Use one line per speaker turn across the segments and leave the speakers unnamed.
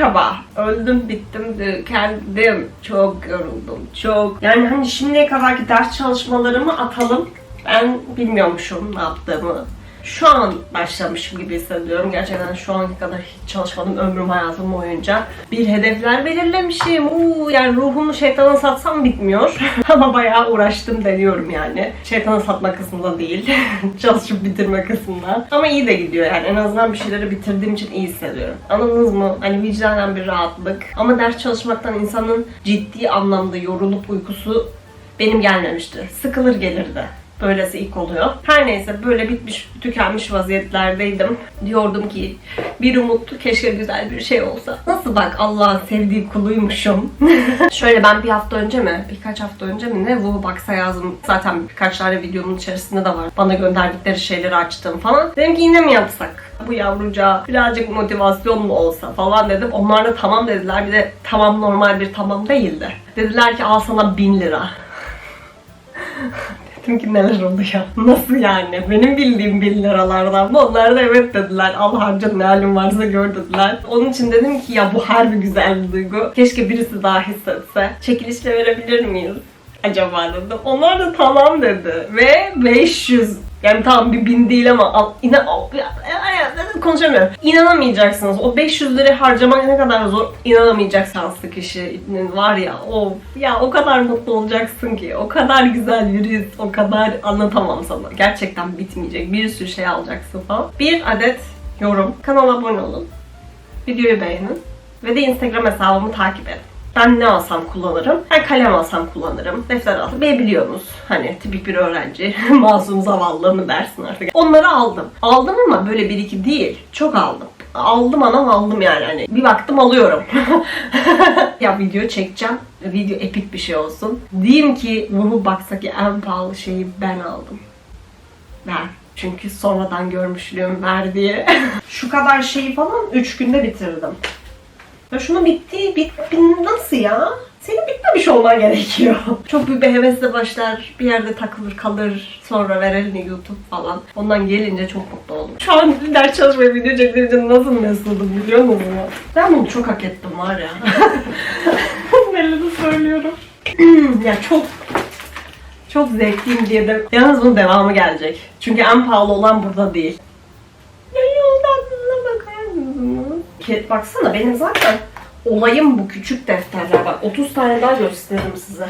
Merhaba. Öldüm, bittim, kendim. Çok yoruldum, çok. Yani hani şimdiye kadarki ders çalışmalarımı atalım. Ben bilmiyormuşum ne yaptığımı. Şu an başlamışım gibi hissediyorum. Gerçekten şu ana kadar hiç çalışmadım ömrüm hayatım boyunca. Bir hedefler belirlemişim. Uuu, yani ruhumu şeytana satsam bitmiyor. Ama bayağı uğraştım deniyorum yani. Şeytana satma kısmında değil. Çalışıp bitirme kısmında. Ama iyi de gidiyor yani. En azından bir şeyleri bitirdiğim için iyi hissediyorum. Anladınız mı? Hani vicdanen bir rahatlık. Ama ders çalışmaktan insanın ciddi anlamda yorulup uykusu benim gelmemişti. Sıkılır gelirdi. Böylesi ilk oluyor. Her neyse böyle bitmiş, tükenmiş vaziyetlerdeydim. Diyordum ki bir umut keşke güzel bir şey olsa. Nasıl bak Allah'ın sevdiği kuluymuşum. Şöyle ben bir hafta önce mi, birkaç hafta önce mi ne Wuhu Box'a yazdım. Zaten birkaç tane videomun içerisinde de var. Bana gönderdikleri şeyleri açtım falan. Dedim ki yine mi yapsak? Bu yavrucağa birazcık motivasyon mu olsa falan dedim. Onlar da tamam dediler. Bir de tamam normal bir tamam değildi. Dediler ki al sana bin lira. Dedim ki neler oluyor? Nasıl yani? Benim bildiğim bin liralardan. Onlar da evet dediler. Al harca ne halin varsa gör dediler. Onun için dedim ki ya bu harbi güzel bir duygu. Keşke birisi daha hissetse. Çekilişle verebilir miyiz? Acaba dedi. Onlar da tamam dedi. Ve 500 yani tamam bir bin değil ama al, inan, al- ya- konuşamıyorum. İnanamayacaksınız. O 500 lira harcamak ne kadar zor. İnanamayacaksınız kişinin var ya. O ya o kadar mutlu olacaksın ki. O kadar güzel his. O kadar anlatamam sana. Gerçekten bitmeyecek. Bir sürü şey alacaksın falan. Bir adet yorum. Kanala abone olun. Videoyu beğenin. Ve de Instagram hesabımı takip edin. Ben ne alsam kullanırım. Ben kalem alsam kullanırım. Defter alsam. Beni biliyorsunuz. Hani tipik bir öğrenci. Masum zavallı mı dersin artık. Onları aldım. Aldım ama böyle bir iki değil. Çok aldım. Aldım anam aldım yani. Hani bir baktım alıyorum. ya video çekeceğim. Video epik bir şey olsun. Diyeyim ki Wuhu Box'taki en pahalı şeyi ben aldım. Ver. Çünkü sonradan görmüşlüğüm ver diye. Şu kadar şeyi falan 3 günde bitirdim. Ya şunu bitti, bit, nasıl ya? Senin bitmemiş olman gerekiyor. Çok büyük bir hevesle başlar, bir yerde takılır kalır, sonra ver elini YouTube falan. Ondan gelince çok mutlu oldum. Şu an ders çalışmaya video çektiğim için nasıl mesudum biliyor musun? Ben bunu çok hak ettim var ya. De söylüyorum. ya çok çok zevkliyim diye de yalnız bunun devamı gelecek. Çünkü en pahalı olan burada değil. Baksana benim zaten olayım bu küçük defterler. Bak 30 tane daha gösteririm size.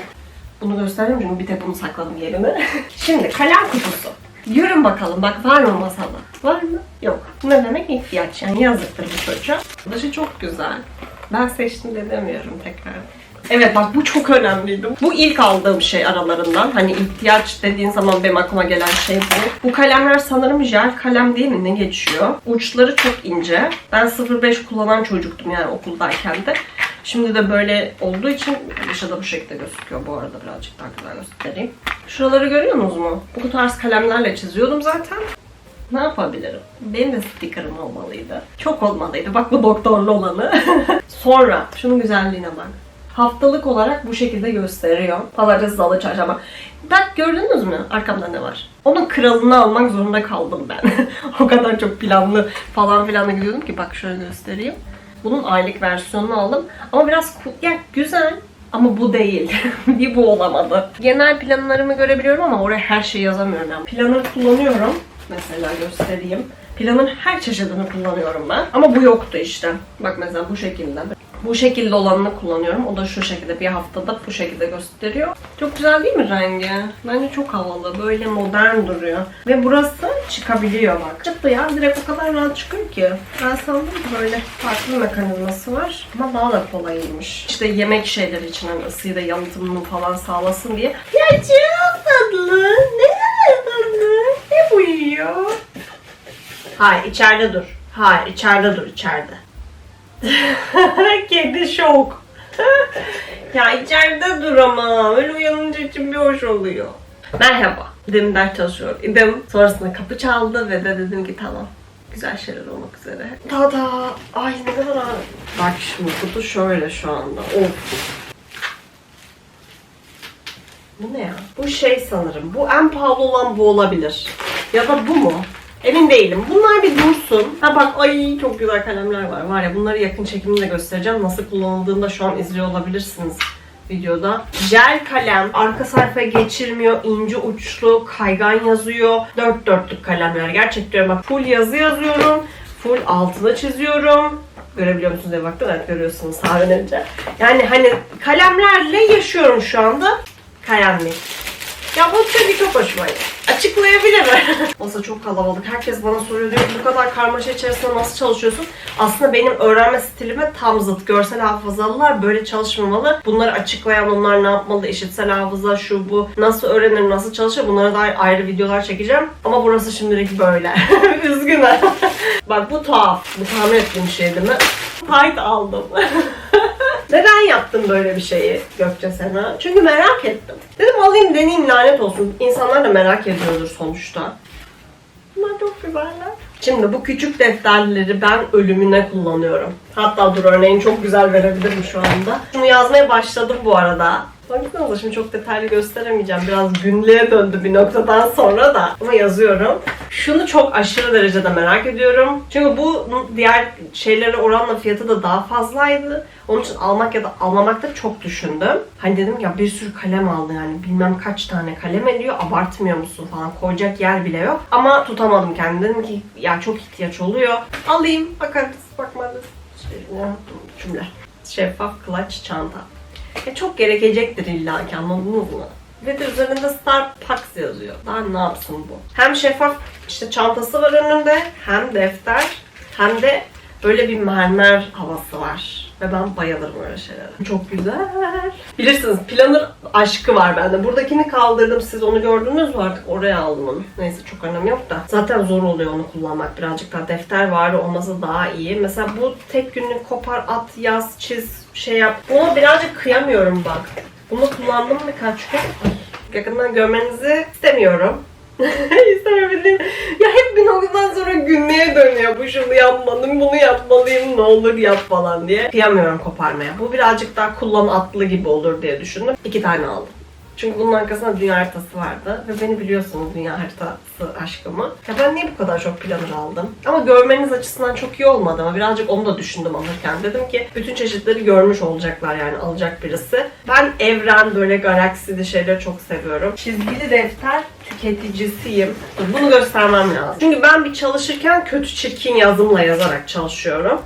Bunu gösterdim çünkü bir tek bunu sakladım yerine. Şimdi kalem kutusu. Görün bakalım bak var mı masada? Var mı? Yok. Ne demek ihtiyaç yani yazıktır bu çocuğa. Dışı çok güzel. Ben seçtim de demiyorum tekrar. Evet bak bu çok önemliydi. Bu ilk aldığım şey aralarından. Hani ihtiyaç dediğin zaman benim aklıma gelen şey bu. Bu kalemler sanırım jel kalem değil mi ne geçiyor? Uçları çok ince. Ben 0.5 kullanan çocuktum yani okuldayken de. Şimdi de böyle olduğu için dışı da bu şekilde gözüküyor bu arada birazcık daha güzel göstereyim. Şuraları görüyor musunuz mu? Bu tarz kalemlerle çiziyordum zaten. Ne yapabilirim? Benim de sticker'ım olmalıydı. Çok olmalıydı. Bak bu doktorlu olanı. Sonra şunun güzelliğine bak. Haftalık olarak bu şekilde gösteriyor. Pazartesi, salı, çarşamba. Bak gördünüz mü arkamda ne var? Onun kralını almak zorunda kaldım ben. o kadar çok planlı falan filan gidiyordum ki bak şöyle göstereyim. Bunun aylık versiyonunu aldım. Ama biraz ku- ya güzel ama bu değil. bir bu olamadı. Genel planlarımı görebiliyorum ama oraya her şeyi yazamıyorum. Yani planör kullanıyorum. Mesela göstereyim. Planın her çeşidini kullanıyorum ben. Ama bu yoktu işte. Bak mesela bu şekilde. Bu şekilde olanını kullanıyorum. O da şu şekilde bir haftada bu şekilde gösteriyor. Çok güzel değil mi rengi? Bence çok havalı. Böyle modern duruyor. Ve burası çıkabiliyor bak. Çıktı ya. Direkt o kadar rahat çıkıyor ki. Ben sandım ki böyle farklı mekanizması var. Ama daha da kolaymış. İşte yemek şeyleri için hani ısıyı da yalıtımını falan sağlasın diye. Ya çok tatlı. Ne tatlı. Ne bu yiyor? Hayır içeride dur. Hayır içeride dur içeride. Kedi şok. ya içeride dur ama. Öyle uyanınca için bir hoş oluyor. Merhaba. Demin ders çalışıyor idim. Sonrasında kapı çaldı ve de dedim ki tamam. Güzel şeyler olmak üzere. Tada. Ay ne kadar ağır. Bak şimdi kutu şöyle şu anda. Of. Bu ne ya? Bu şey sanırım. Bu en pahalı olan bu olabilir. Ya da bu mu? Emin değilim. Bunlar bir dursun. Ha bak ay çok güzel kalemler var. Var ya bunları yakın çekimde göstereceğim. Nasıl kullanıldığını da şu an izliyor olabilirsiniz videoda. Jel kalem. Arka sayfaya geçirmiyor. ince uçlu. Kaygan yazıyor. Dört dörtlük kalemler. Gerçek diyorum bak. Full yazı yazıyorum. Full altına çiziyorum. Görebiliyor musunuz diye baktım. Evet görüyorsunuz sağdan önce. Yani hani kalemlerle yaşıyorum şu anda. Kalemlik. Ya bu tabii çok hoşuma gitti. Açıklayabilirim. Masa çok kalabalık. Herkes bana soruyor diyor bu kadar karmaşa içerisinde nasıl çalışıyorsun? Aslında benim öğrenme stilime tam zıt. Görsel hafızalılar böyle çalışmamalı. Bunları açıklayan onlar ne yapmalı? İşitsel hafıza şu bu. Nasıl öğrenir, nasıl çalışır? Bunlara dair ayrı videolar çekeceğim. Ama burası şimdilik böyle. Üzgünüm. Bak bu tuhaf. Bu tahmin ettiğim şey değil mi? Tight aldım. Neden yaptın böyle bir şeyi Gökçe Sena? Çünkü merak ettim. Dedim alayım deneyeyim lanet olsun. İnsanlar da merak ediyordur sonuçta. Bunlar çok güzeller. Şimdi bu küçük defterleri ben ölümüne kullanıyorum. Hatta dur örneğini çok güzel verebilirim şu anda. Şunu yazmaya başladım bu arada. Baksanıza şimdi çok detaylı gösteremeyeceğim. Biraz günlüğe döndü bir noktadan sonra da. Ama yazıyorum. Şunu çok aşırı derecede merak ediyorum. Çünkü bu diğer şeylere oranla fiyatı da daha fazlaydı. Onun için almak ya da almamakta çok düşündüm. Hani dedim ya bir sürü kalem aldı yani bilmem kaç tane kalem ediyor abartmıyor musun falan koyacak yer bile yok. Ama tutamadım kendimi dedim ki ya çok ihtiyaç oluyor. Alayım bakarız bakmarız. Şey, cümle. Şeffaf clutch çanta. E, çok gerekecektir illa ki anladınız mı? Ve de üzerinde Starbucks yazıyor. Daha ne yapsın bu? Hem şeffaf işte çantası var önünde hem defter hem de böyle bir mermer havası var. Ve ben bayılırım öyle şeylere. Çok güzel. Bilirsiniz planner aşkı var bende. Buradakini kaldırdım. Siz onu gördünüz mü artık? Oraya aldım onu. Neyse çok önemi yok da. Zaten zor oluyor onu kullanmak. Birazcık daha defter var olması daha iyi. Mesela bu tek günlük kopar, at, yaz, çiz, şey yap. Buna birazcık kıyamıyorum bak. Bunu kullandım birkaç gün. Yakından görmenizi istemiyorum. İstemebildiğim. Ya hep bir noktadan sonra günlüğe dönüyor. Bu şunu yapmalıyım, bunu yapmalıyım, ne olur yap falan diye. Kıyamıyorum koparmaya. Bu birazcık daha kullan atlı gibi olur diye düşündüm. İki tane aldım. Çünkü bunun arkasında dünya haritası vardı. Ve beni biliyorsunuz dünya haritası aşkımı. Ya ben niye bu kadar çok planner aldım? Ama görmeniz açısından çok iyi olmadı ama birazcık onu da düşündüm alırken. Dedim ki bütün çeşitleri görmüş olacaklar yani alacak birisi. Ben evren böyle galaksili şeyleri çok seviyorum. Çizgili defter tüketicisiyim. Dur, Bunu göstermem lazım. Çünkü ben bir çalışırken kötü çirkin yazımla yazarak çalışıyorum.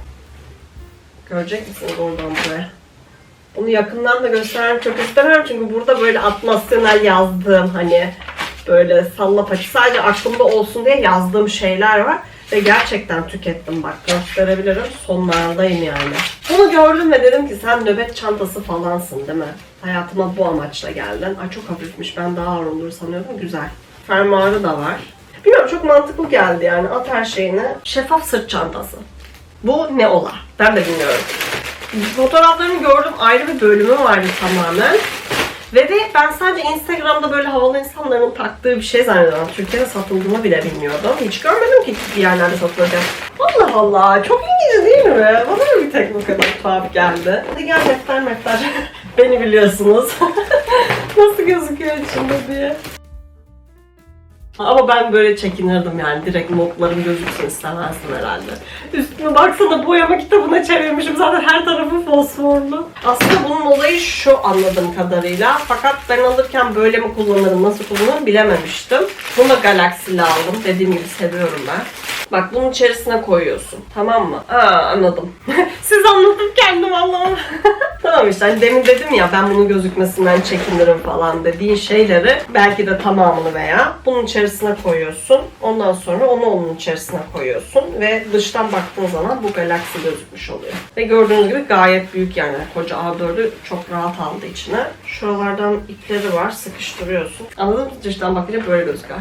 Görecek misiniz oradan buraya? Onu yakından da göstermek çok istemem çünkü burada böyle atmosferel yazdığım hani böyle salla paçı sadece aklımda olsun diye yazdığım şeyler var. Ve gerçekten tükettim bak gösterebilirim. Sonlardayım yani. Bunu gördüm ve dedim ki sen nöbet çantası falansın değil mi? Hayatıma bu amaçla geldin. Ay çok hafifmiş ben daha ağır olur sanıyordum. Güzel. Fermuarı da var. Bilmiyorum çok mantıklı geldi yani. At her şeyini. Şeffaf sırt çantası. Bu ne ola? Ben de bilmiyorum. Fotoğraflarını gördüm. Ayrı bir bölümü vardı tamamen. Ve de ben sadece Instagram'da böyle havalı insanların taktığı bir şey zannediyorum. Türkiye'de satıldığını bile bilmiyordum. Hiç görmedim ki bir yerlerde satılırken. Allah Allah. Çok ilginç değil mi? Bana da bir tek bu kadar tuhaf geldi. Hadi gel defter mefter. Beni biliyorsunuz. Nasıl gözüküyor içinde diye. Ama ben böyle çekinirdim yani. Direkt notlarım gözüksün istemezdim herhalde. Üstüne baksana boyama kitabına çevirmişim. Zaten her tarafı fosforlu. Aslında bunun olayı şu anladığım kadarıyla. Fakat ben alırken böyle mi kullanırım, nasıl kullanırım bilememiştim. Bunu da Galaxy'li aldım. Dediğim gibi seviyorum ben. Bak bunun içerisine koyuyorsun. Tamam mı? Aa anladım. Siz anladım kendim Allah'ım. tamam işte hani demin dedim ya ben bunun gözükmesinden çekinirim falan dediğin şeyleri belki de tamamını veya bunun içerisine koyuyorsun. Ondan sonra onu onun içerisine koyuyorsun ve dıştan baktığın zaman bu galaksi gözükmüş oluyor. Ve gördüğünüz gibi gayet büyük yani koca A4'ü çok rahat aldı içine. Şuralardan ipleri var sıkıştırıyorsun. Anladın mı? Dıştan bakınca böyle gözüküyor.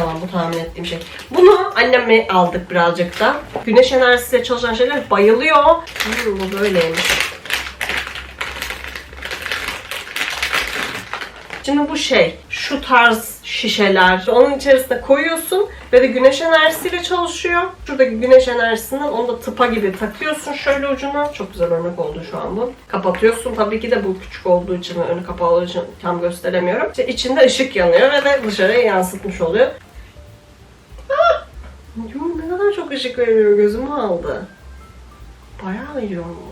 Tamam bu tahmin ettiğim şey. Bunu anneme aldık birazcık da. Güneş enerjisiyle çalışan şeyler bayılıyor. Hmm, bu böyleymiş. Şimdi bu şey, şu tarz şişeler, onun içerisine koyuyorsun ve de güneş enerjisiyle çalışıyor. Şuradaki güneş enerjisinden onu da tıpa gibi takıyorsun şöyle ucuna. Çok güzel örnek oldu şu an bu. Kapatıyorsun. Tabii ki de bu küçük olduğu için önü kapalı olduğu için tam gösteremiyorum. İşte içinde ışık yanıyor ve de dışarıya yansıtmış oluyor. Işık veriyor gözümü aldı. Bayağı veriyormuş.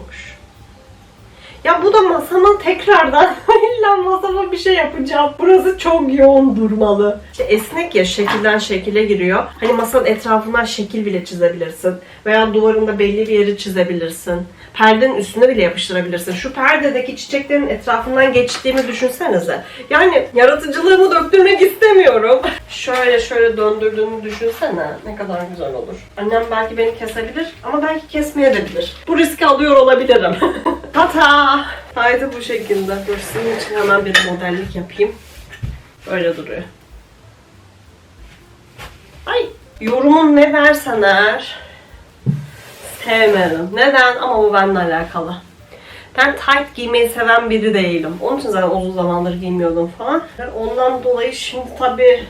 Ya bu da masama tekrardan illa masama bir şey yapacağım. Burası çok yoğun durmalı. İşte esnek ya şekilden şekile giriyor. Hani masanın etrafından şekil bile çizebilirsin. Veya duvarında belli bir yeri çizebilirsin. Perdenin üstüne bile yapıştırabilirsin. Şu perdedeki çiçeklerin etrafından geçtiğimi düşünsenize. Yani yaratıcılığımı döktürmek istemiyorum. şöyle şöyle döndürdüğümü düşünsene. Ne kadar güzel olur. Annem belki beni kesebilir ama belki kesmeyebilir. Bu riski alıyor olabilirim. Tata! Haydi bu şekilde. Dur senin için hemen bir modellik yapayım. Böyle duruyor. Ay! Yorumun ne dersen eğer sevmedim. Neden? Ama bu benimle alakalı. Ben tight giymeyi seven biri değilim. Onun için zaten uzun zamandır giymiyordum falan. Ondan dolayı şimdi tabii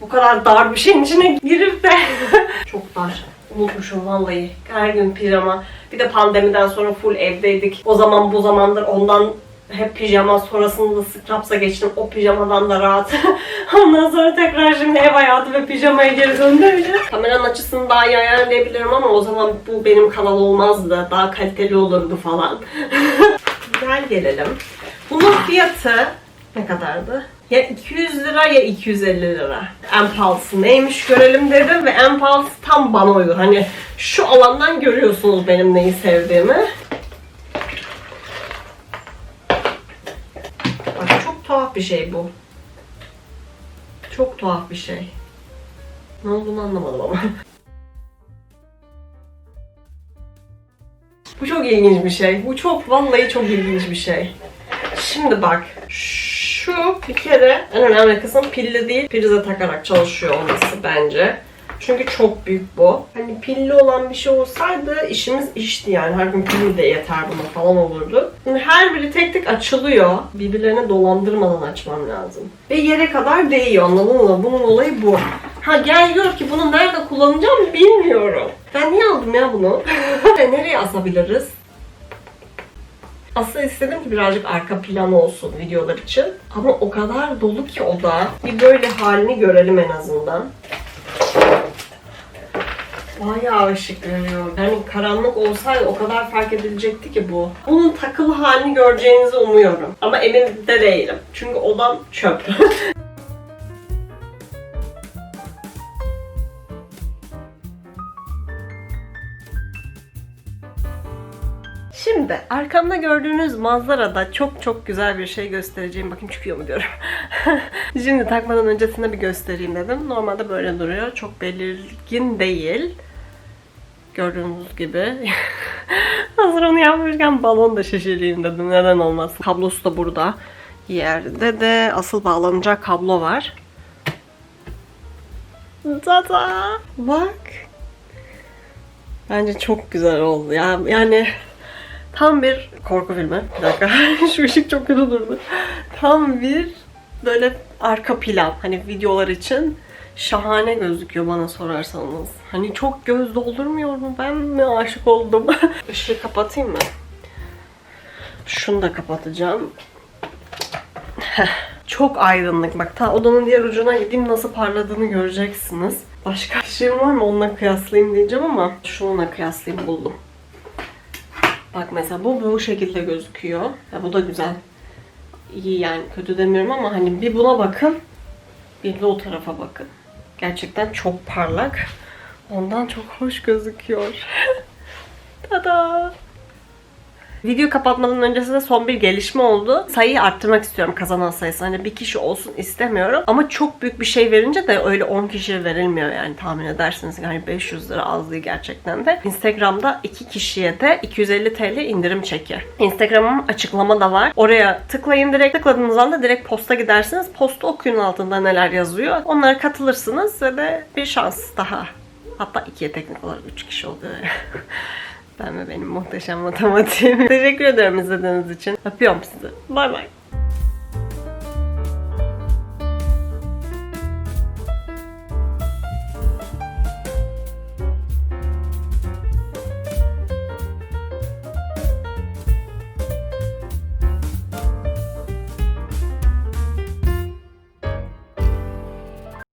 bu kadar dar bir şeyin içine girip de çok dar. Unutmuşum vallahi. Her gün pijama. Bir de pandemiden sonra full evdeydik. O zaman bu zamandır ondan hep pijama sonrasında da scrubs'a geçtim. O pijamadan da rahat. Ondan sonra tekrar şimdi ev hayatı ve pijamaya geri döndüm. Kameranın açısını daha iyi ayarlayabilirim ama o zaman bu benim kanal olmazdı. Daha kaliteli olurdu falan. Gel gelelim. Bunun fiyatı ne kadardı? Ya 200 lira ya 250 lira. Pahalısı neymiş görelim dedim ve pahalısı tam bana uygun. Hani şu alandan görüyorsunuz benim neyi sevdiğimi. Bak çok tuhaf bir şey bu. Çok tuhaf bir şey. Ne olduğunu anlamadım ama. Bu çok ilginç bir şey. Bu çok vallahi çok ilginç bir şey. Şimdi bak. Şu bir kere en önemli kısım pilli değil. Prize takarak çalışıyor olması bence. Çünkü çok büyük bu. Hani pilli olan bir şey olsaydı işimiz işti yani. Her gün pilli de yeter buna falan olurdu. Şimdi her biri tek tek açılıyor. Birbirlerine dolandırmadan açmam lazım. Ve yere kadar değiyor anladın mı? Bunun olayı bu. Ha gel gör ki bunu nerede kullanacağım bilmiyorum. Ben niye aldım ya bunu? Nereye asabiliriz? Aslında istedim ki birazcık arka plan olsun videolar için. Ama o kadar dolu ki o da. Bir böyle halini görelim en azından. Bayağı ışık veriyor. Yani karanlık olsaydı o kadar fark edilecekti ki bu. Bunun takılı halini göreceğinizi umuyorum. Ama emin de değilim. Çünkü odam çöp. Şimdi arkamda gördüğünüz manzarada çok çok güzel bir şey göstereceğim. Bakayım çıkıyor mu diyorum. Şimdi takmadan öncesinde bir göstereyim dedim. Normalde böyle duruyor. Çok belirgin değil. Gördüğünüz gibi. Hazır onu yapmışken balon da şişireyim dedim. Neden olmaz. Kablosu da burada. Yerde de asıl bağlanacak kablo var. Tada! Bak. Bence çok güzel oldu. Ya, yani tam bir korku filmi. Bir dakika. Şu ışık çok kötü durdu. Tam bir böyle arka plan. Hani videolar için şahane gözüküyor bana sorarsanız. Hani çok göz doldurmuyor mu? Ben mi aşık oldum? Işığı kapatayım mı? Şunu da kapatacağım. Çok aydınlık. Bak ta odanın diğer ucuna gideyim nasıl parladığını göreceksiniz. Başka ışığım var mı onunla kıyaslayayım diyeceğim ama şununla kıyaslayayım buldum. Bak mesela bu bu şekilde gözüküyor. Ya bu da güzel. İyi yani kötü demiyorum ama hani bir buna bakın. Bir de o tarafa bakın. Gerçekten çok parlak. Ondan çok hoş gözüküyor. Tada! Video kapatmadan öncesinde son bir gelişme oldu. Sayıyı arttırmak istiyorum kazanan sayısı. Hani bir kişi olsun istemiyorum. Ama çok büyük bir şey verince de öyle 10 kişiye verilmiyor yani tahmin edersiniz. Yani 500 lira az değil gerçekten de. Instagram'da 2 kişiye de 250 TL indirim çeki. Instagram'ın açıklama da var. Oraya tıklayın direkt. Tıkladığınız anda direkt posta gidersiniz. Posta okuyun altında neler yazıyor. Onlara katılırsınız ve de bir şans daha. Hatta ikiye teknik olarak 3 kişi oluyor. Ben ve benim muhteşem matematiğim. Teşekkür ederim izlediğiniz için. Öpüyorum sizi. Bay bay.